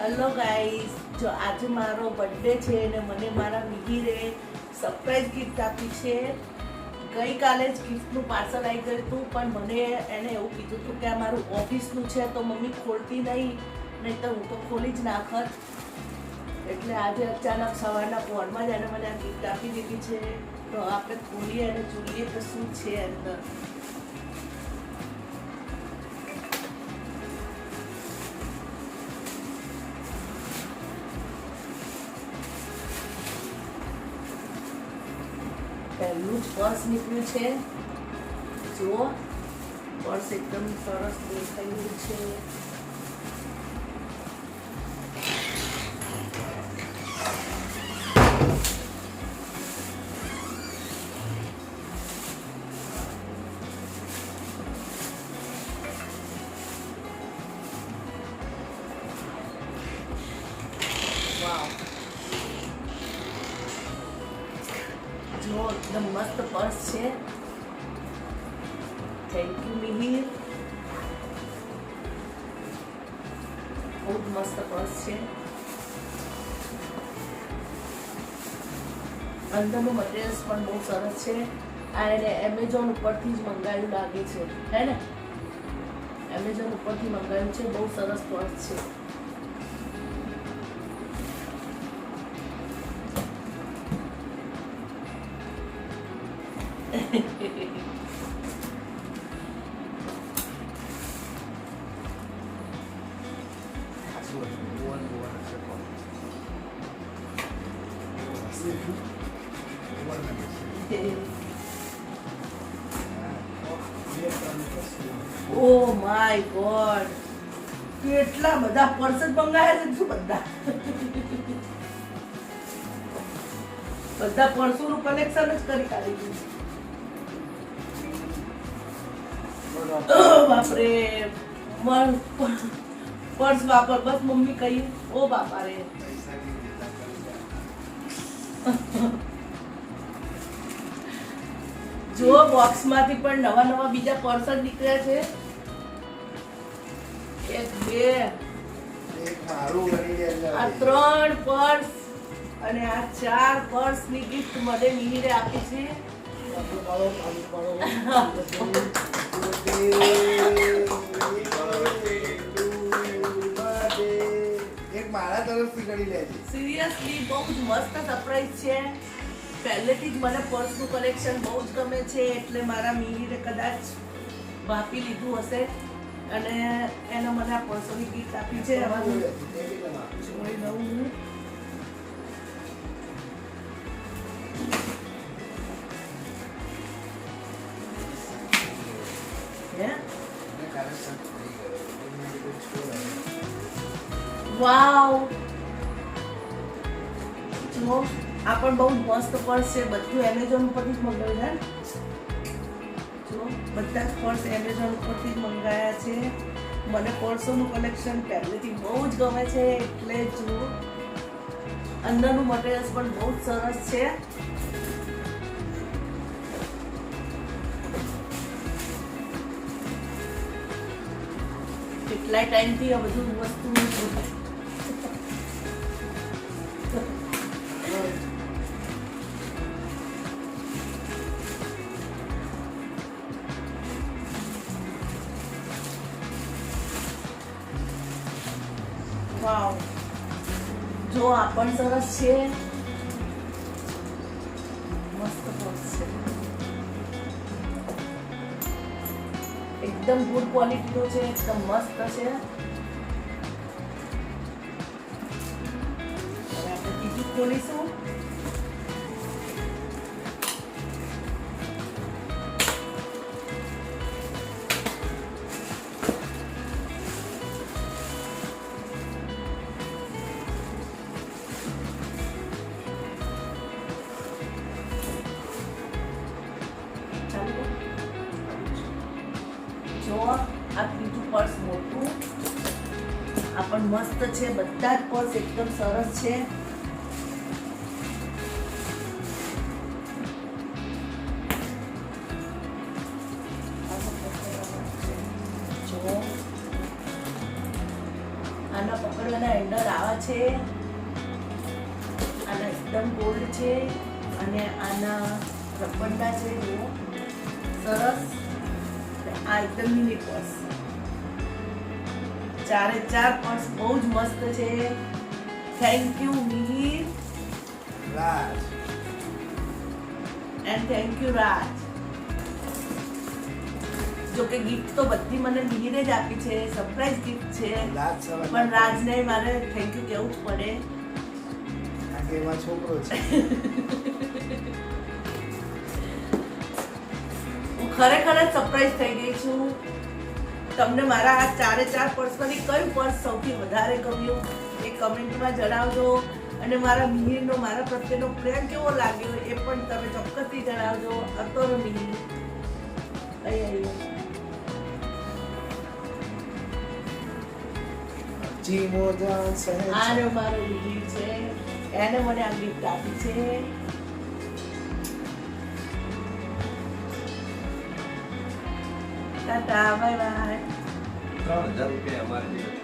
Hello guys જો આજે મારો બર્થડે છે અને મને મારા મિહિરે સરપ્રાઈઝ ગિફ્ટ આપી છે. ગઈકાલે જ ગિફ્ટનું પાર્સલ આવી ગયું હતું, પણ મને એને એવું કીધું હતું કે આ મારું ઓફિસનું છે, તો મમ્મી ખોલતી નહીં નહીં તો હું તો ખોલી જ નાખત. એટલે આજે અચાનક સવારના પોરમાં જ એને મને આ ગિફ્ટ આપી દીધી છે. તો આપણે ખોલીએ અને જોઈએ કે શું છે અંદર. પહેલું જ પર્સ નીકળ્યું છે. જુઓ પર્સ એકદમ સરસ દેખાયું છે. એકદમ મસ્ત પર્સ છે. Thank you Mihir. જ મસ્ત પર્સ છે. અંદરનું મટીરિયલ્સ પણ બહુ સરસ છે. આ એને એમેઝોન ઉપરથી જ મંગાવ્યું લાગે છે. હે ને? એમેઝોન ઉપરથી મંગાવ્યું છે. બહુ સરસ પર્સ છે. ઓ માય ગોડ કેટલા બધા પર્સ જ મંગાયા છે શું બધા? બધા પર્સોનું કલેક્શન જ કરી કાઢી દીધું. બાપરે. મર- પર્સ વાપર. બસ મમ્મી કહી ઓ બાપા રે જો બોક્સમાંથી પણ નવા નવા બીજા પર્સ જ નીકળ્યા છે. એક બે. આ ત્રણ પર્સ અને આ ચાર પર્સની ગિફ્ટ મને મિહિરે આપી છે. મારા તરફથી કરી લેજે સિરિયસલી બહુ જ મસ્ત સરપ્રાઈઝ છે. પહેલેથી જ મને પર્સનું કલેક્શન બહુ જ ગમે છે એટલે મારા મિહિરે કદાચ વાપી લીધું હશે. અને એને મને આ પર્સોની ગીફ્ટ આપી છે. હવે જોઈ લઉં હું. વાવ. જો આ પણ બહુ મસ્ત પર્સ છે. બધું એમેઝોન ઉપરથી જ મંગાવ્યું છે જો બધા જ પર્સ એમેઝોન ઉપરથી જ મંગાયા છે. મને પર્સોનું કલેક્શન પહેલેથી બહુ જ ગમે છે. એટલે જો અંદરનું મટીરિયલ્સ પણ બહુ જ સરસ છે. કેટલા ટાઈમથી આ બધું વસ્તુ હું જોતી વાવ જો આ પણ સરસ છે. મસ્ત પર્સ છે. એકદમ ગુડ ક્વોલિટીનો છે એકદમ મસ્ત છે. હવે આપણે બીજું ખોલીશું. જો આ ત્રીજું પર્સ મોટું. આ પણ મસ્ત છે, બધા જ પર્સ એકદમ સરસ છે. આના પકડવાના હેન્ડલ આવા છે. આના એકદમ ગોલ્ડ છે. અને આના રબંડા છે સરસ. આ એકદમ મિની પર્સ ચારે ચાર પર્સ બહુ જ મસ્ત છે. Thank you Mihir Raj. And thank you Raj જો કે ગિફ્ટ તો બધી મને મિહિરે જ આપી છે. સરપ્રાઈઝ ગિફ્ટ છે. પણ રાજને મારે થેન્ક યુ કહેવું જ પડે. કારણ કે એમાં છોકરો છે. ખરેખર જ સરપ્રાઈઝ થઈ ગઈ છું. તમને મારા આ ચારે ચાર પર્સમાંથી કયું પર્સ સૌથી વધારે ગમ્યું એ કમેન્ટમાં જણાવજો. અને મારા મિહિરનો મારા પ્રત્યેનો પ્રેમ કેવો લાગ્યો એ પણ તમે ચોક્કસથી જણાવજો. અતોર મિહિર. જીમો જાન સહેજ. આનો મારો મિહિર છે. એને મને આ ગિફ્ટ આપી છે. ટાટા બાય બાય ત્રણ હજાર રૂપિયા અમારે